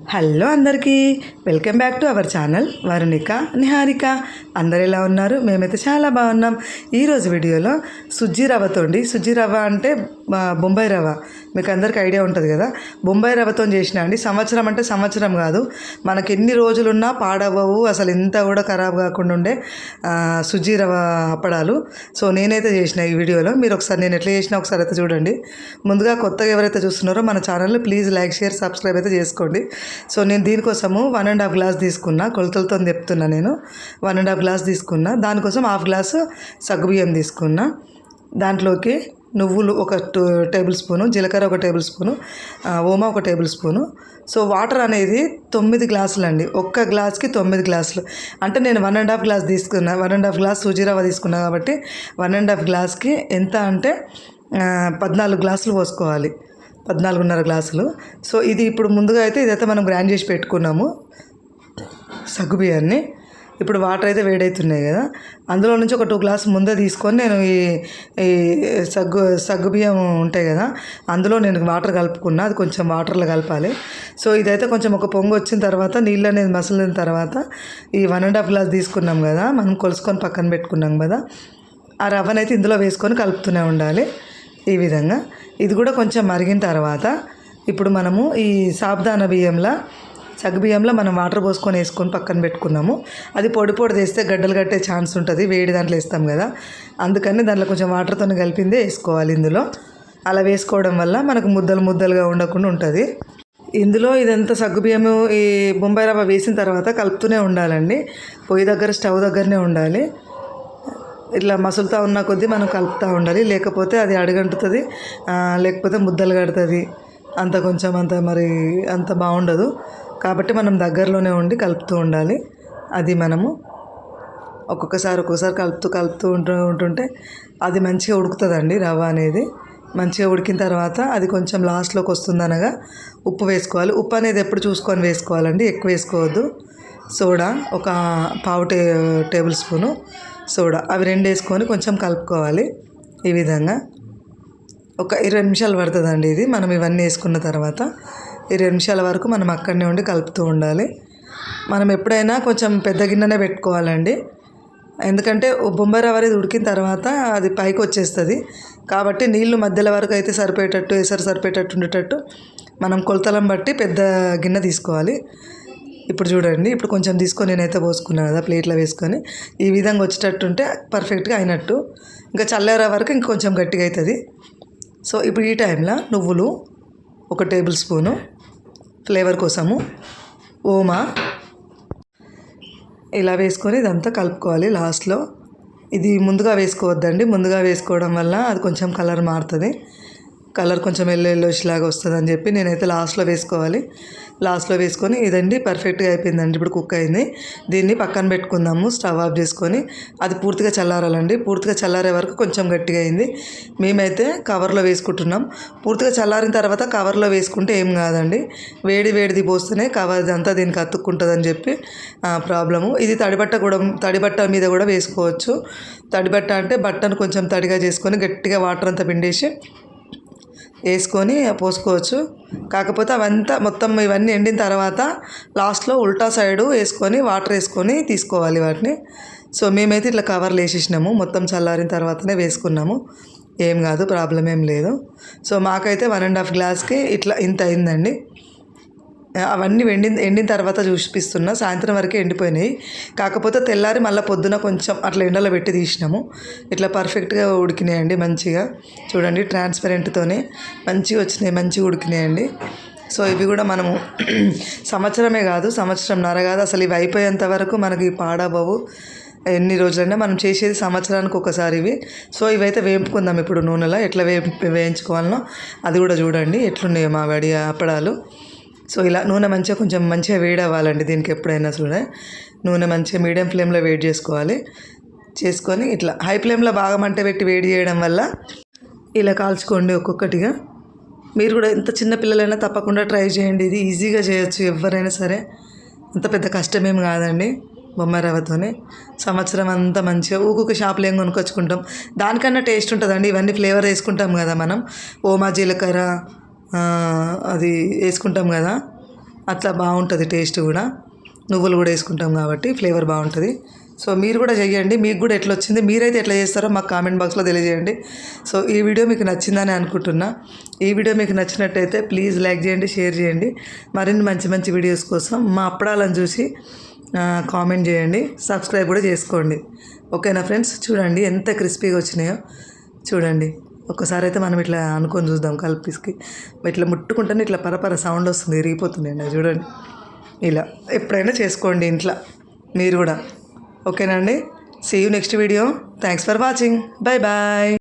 Hello అందరికీ. Welcome back to our channel Varunika Niharika. అందరు ఎలా ఉన్నారు? మేమైతే చాలా బాగున్నాం. ఈరోజు వీడియోలో సుజ్జి రవ్వతోండి సుజ్జి రవ్వ అంటే బొంబాయి రవ్వ. మీకు అందరికీ ఐడియా ఉంటుంది కదా? బొంబాయి రవ్వతో చేసిన అండి సంవత్సరం అంటే సంవత్సరం కాదు. మనకి ఎన్ని రోజులున్నా పాడవవు అసలు ఇంత కూడా ఖరాబ్ కాకుండా ఉండే సుజీ రవ్వ అప్పడాలు. సో నేనైతే చేసిన ఈ వీడియోలో. మీరు ఒకసారి నేను ఎట్లా చేసినా ఒకసారి అయితే చూడండి. ముందుగా కొత్తగా ఎవరైతే చూస్తున్నారో మన ఛానల్ని ప్లీజ్ లైక్ షేర్ సబ్స్క్రైబ్ అయితే చేసుకోండి. సో నేను దీనికోసము వన్ అండ్ హాఫ్ గ్లాస్ తీసుకున్నా. కొలతలతో చెప్తున్నా నేను. వన్ అండ్ హాఫ్ గ్లాస్ తీసుకున్నా. దానికోసం హాఫ్ గ్లాసు సగ్గుబియ్యం తీసుకున్నా. దాంట్లోకి నువ్వులు ఒక టూ టేబుల్ స్పూను జీలకర్ర ఒక టేబుల్ స్పూను ఓమా ఒక టేబుల్ స్పూను. సో వాటర్ అనేది తొమ్మిది గ్లాసులు అండి ఒక్క గ్లాస్కి తొమ్మిది గ్లాసులు. అంటే నేను వన్ అండ్ హాఫ్ గ్లాస్ తీసుకున్నా one and half glass sooji తీసుకున్నా కాబట్టి వన్ అండ్ హాఫ్ గ్లాస్కి ఎంత అంటే పద్నాలుగు గ్లాసులు పోసుకోవాలి. పద్నాలుగున్నర గ్లాసులు. సో ఇది ఇప్పుడు ముందుగా అయితే ఇదైతే మనం గ్రైండ్ చేసి పెట్టుకున్నాము. సగ్గు బియ్యాన్ని. ఇప్పుడు వాటర్ అయితే వేడవుతున్నాయి కదా. అందులో నుంచి ఒక టూ గ్లాస్ ముందే తీసుకొని నేను ఈ ఈ సగ్గు సగ్గు బియ్యం ఉంటాయి కదా అందులో నేను వాటర్ కలుపుకున్నా. అది కొంచెం వాటర్లో కలపాలి. సో ఇదైతే కొంచెం ఒక పొంగు వచ్చిన తర్వాత నీళ్ళు అనేది మసలిన తర్వాత ఈ వన్ అండ్ హాఫ్ గ్లాస్ తీసుకున్నాం కదా. మనం కొలుసుకొని పక్కన పెట్టుకున్నాం కదా. ఆ రవ్వనైతే ఇందులో వేసుకొని కలుపుతూనే ఉండాలి ఈ విధంగా. ఇది కూడా కొంచెం మరిగిన తర్వాత ఇప్పుడు మనము ఈ సాబ్దాన బియ్యంలో సగ్గుబియ్యంలో మనం వాటర్ పోసుకొని వేసుకొని పక్కన పెట్టుకున్నాము. అది పొడి పొడి వేస్తే గడ్డలు కట్టే ఛాన్స్ ఉంటుంది. వేడి దాంట్లో వేస్తాం కదా. అందుకని దాంట్లో కొంచెం వాటర్తో కలిపిందే వేసుకోవాలి ఇందులో. అలా వేసుకోవడం వల్ల మనకు ముద్దలు ముద్దలుగా ఉండకుండా ఉంటుంది. ఇందులో ఇదంతా సగ్గుబియ్యము ఈ బొంబాయి రవ్వ వేసిన తర్వాత కలుపుతూనే ఉండాలండి. పొయ్యి దగ్గర స్టవ్ దగ్గరనే ఉండాలి. ఇట్లా మసులుతూ ఉన్న కొద్దీ మనం కలుపుతూ ఉండాలి. లేకపోతే అది అడుగంటుతుంది లేకపోతే ముద్దలు కడుతుంది. అంత కొంచెం అంత మరి అంత బాగుండదు. కాబట్టి మనం దగ్గరలోనే ఉండి కలుపుతూ ఉండాలి. అది మనము ఒక్కొక్కసారి ఒక్కొక్కసారి కలుపుతూ కలుపుతూ ఉంటూ ఉంటుంటే అది మంచిగా ఉడుకుతుందండి రవ్వ అనేది. మంచిగా ఉడికిన తర్వాత అది కొంచెం లాస్ట్లోకి వస్తుందనగా ఉప్పు వేసుకోవాలి. ఉప్పు అనేది ఎప్పుడు చూసుకొని వేసుకోవాలండి ఎక్కువ వేసుకోవద్దు. సోడా ఒక పావు టే టేబుల్ స్పూను సోడా. అవి రెండు వేసుకొని కొంచెం కలుపుకోవాలి ఈ విధంగా. ఒక ఇరవై నిమిషాలు పడుతుందండి ఇది. మనం ఇవన్నీ వేసుకున్న తర్వాత ఇరవై నిమిషాల వరకు మనం అక్కడనే ఉండి కలుపుతూ ఉండాలి. మనం ఎప్పుడైనా కొంచెం పెద్ద గిన్నెనే పెట్టుకోవాలండి. ఎందుకంటే బొంబాయి రవ్వ అనేది ఉడికిన తర్వాత అది పైకి వచ్చేస్తుంది. కాబట్టి నీళ్ళు మధ్యలో వరకు అయితే సరిపోయేటట్టు ఎసరు సరిపోయేటట్టు ఉండేటట్టు మనం కొలతలం బట్టి పెద్ద గిన్నె తీసుకోవాలి. ఇప్పుడు చూడండి ఇప్పుడు కొంచెం తీసుకొని నేనైతే పోసుకున్నాను కదా ప్లేట్లో వేసుకొని. ఈ విధంగా వచ్చేటట్టు ఉంటే పర్ఫెక్ట్గా అయినట్టు. ఇంకా చల్లారే వరకు ఇంకొంచెం గట్టిగా అవుతుంది సో ఇప్పుడు ఈ టైంలో నువ్వులు ఒక టేబుల్ స్పూను ఫ్లేవర్ కోసము ఓమా. ఇలా వేసుకొని ఇదంతా కలుపుకోవాలి లాస్ట్లో. ఇది ముందుగా వేసుకోవద్దండి. ముందుగా వేసుకోవడం వల్ల అది కొంచెం కలర్ మారుతుంది. కలర్ కొంచెం ఎల్లో ఎల్లోష్ లాగా వస్తుంది అని చెప్పి నేనైతే లాస్ట్లో వేసుకోవాలి. లాస్ట్లో వేసుకొని ఇదండి పర్ఫెక్ట్గా అయిపోయిందండి. ఇప్పుడు కుక్ అయింది. దీన్ని పక్కన పెట్టుకుందాము. స్టవ్ ఆఫ్ చేసుకొని అది పూర్తిగా చల్లారాలండి. పూర్తిగా చల్లారే వరకు కొంచెం గట్టిగా అయింది. మేమైతే కవర్లో వేసుకుంటున్నాం. పూర్తిగా చల్లారిన తర్వాత కవర్లో వేసుకుంటే ఏం కాదండి. వేడి వేడిది పోస్తేనే కవర్ అంతా దీనికి అతుక్కుంటుందని చెప్పి ప్రాబ్లము ఇది తడిబట్ట కూడా తడిబట్ట మీద కూడా వేసుకోవచ్చు. తడిబట్ట అంటే బట్టను కొంచెం తడిగా చేసుకొని గట్టిగా వాటర్ అంతా పిండేసి వేసుకొని పోసుకోవచ్చు. కాకపోతే అవంతా మొత్తం ఇవన్నీ ఎండిన తర్వాత లాస్ట్లో ఉల్టా సైడు వేసుకొని వాటర్ వేసుకొని తీసుకోవాలి వాటిని. సో మేమైతే ఇట్లా కవర్లు వేసేసినాము. మొత్తం చల్లారిన తర్వాతనే వేసుకున్నాము. ఏం కాదు ప్రాబ్లం ఏం లేదు. సో మాకైతే వన్ అండ్ హాఫ్ గ్లాస్కి ఇట్లా ఇంత అయిందండి. అవన్నీ ఎండిన ఎండిన తర్వాత చూపిస్తున్నా. సాయంత్రం వరకు ఎండిపోయినాయి. కాకపోతే తెల్లారి మళ్ళీ పొద్దున కొంచెం అట్లా ఎండలో పెట్టి తీసినాము. ఇట్లా పర్ఫెక్ట్గా ఉడికినాయండి మంచిగా. చూడండి ట్రాన్స్పరెంట్తోనే మంచిగా వచ్చినాయి మంచిగా ఉడికినాయండి. సో ఇవి కూడా మనము సంవత్సరమే కాదు సంవత్సరంన్నర కాదు. అసలు ఇవి అయిపోయేంత వరకు మనకి పాడబోవు ఎన్ని రోజులైనా మనం చేసేది సంవత్సరానికి ఒకసారి ఇవి. సో ఇవైతే వేపుకుందాం ఇప్పుడు నూనెలో. ఎట్లా వే వేయించుకోవాలనో అది కూడా చూడండి. ఎట్లున్నాయో మా వడి అప్పడాలు. సో ఇలా నూనె మంచిగా కొంచెం మంచిగా వేడి అవ్వాలండి దీనికి ఎప్పుడైనా చూడే నూనె మంచిగా మీడియం ఫ్లేమ్లో వేడి చేసుకోవాలి. చేసుకొని ఇట్లా హై ఫ్లేమ్లో బాగా మంట పెట్టి వేడి చేయడం వల్ల ఇలా కాల్చుకోండి ఒక్కొక్కటిగా. మీరు కూడా ఎంత చిన్న పిల్లలైనా తప్పకుండా ట్రై చేయండి. ఇది ఈజీగా చేయొచ్చు ఎవరైనా సరే. అంత పెద్ద కష్టమేం కాదండి బొమ్మరవ్వతోనే సంవత్సరం అంతా మంచిగా ఊకొక షాపులు ఏం కొనుక్కొచ్చుకుంటాం. దానికన్నా టేస్ట్ ఉంటుందండి. ఇవన్నీ ఫ్లేవర్ వేసుకుంటాం కదా మనం. ఓమా జీలకర్ర అది వేసుకుంటాం కదా అట్లా బాగుంటుంది టేస్ట్ కూడా. నువ్వులు కూడా వేసుకుంటాం కాబట్టి ఫ్లేవర్ బాగుంటుంది. సో మీరు కూడా చేయండి మీకు కూడా ఎట్లా వచ్చింది మీరైతే ఎట్లా చేస్తారో మాకు కామెంట్ బాక్స్లో తెలియజేయండి. సో ఈ వీడియో మీకు నచ్చిందని అనుకుంటున్నా. ఈ వీడియో మీకు నచ్చినట్టయితే ప్లీజ్ లైక్ చేయండి షేర్ చేయండి. మరిన్ని మంచి మంచి వీడియోస్ కోసం మా అప్పడాలను చూసి కామెంట్ చేయండి సబ్స్క్రైబ్ కూడా చేసుకోండి. ఓకేనా ఫ్రెండ్స్? చూడండి ఎంత క్రిస్పీగా వచ్చినాయో. చూడండి. ఒక్కసారి అయితే మనం ఇట్లా అనుకొని చూద్దాం కలిపిస్కి. ఇట్లా ముట్టుకుంటేనే ఇట్లా పరపర సౌండ్ వస్తుంది ఇరిగిపోతుంది చూడండి. ఇలా ఎప్పుడైనా చేసుకోండి ఇంట్లో మీరు కూడా. ఓకేనా అండి? See you next video thanks for watching bye bye